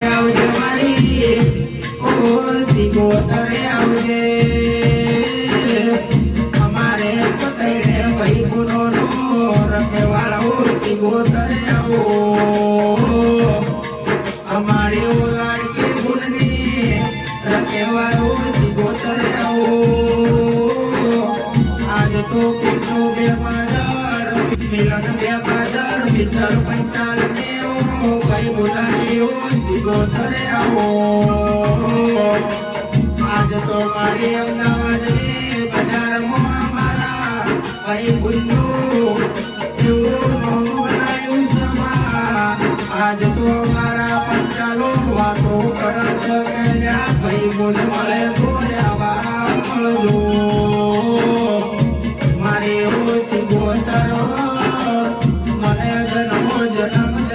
આવજે મારી ઓ સિગોતરે આવજે. અમારે ભાઈ ગુનો નો સિગોતરે આવો. અમારી ઓ લાડકી ગુણની આવો. આજ તો કેટલો બે પાદર મિલન બે પાદર મિત્ર પંચાલ દેવો ભાઈ આજ તો મારી અમદાવાદની બજારમાં ભાઈ ગુંડુ એવું બનાવ્યું છે માં. આજ તો મારા ભાઈ બોલ મળે બોલ્યા મળજો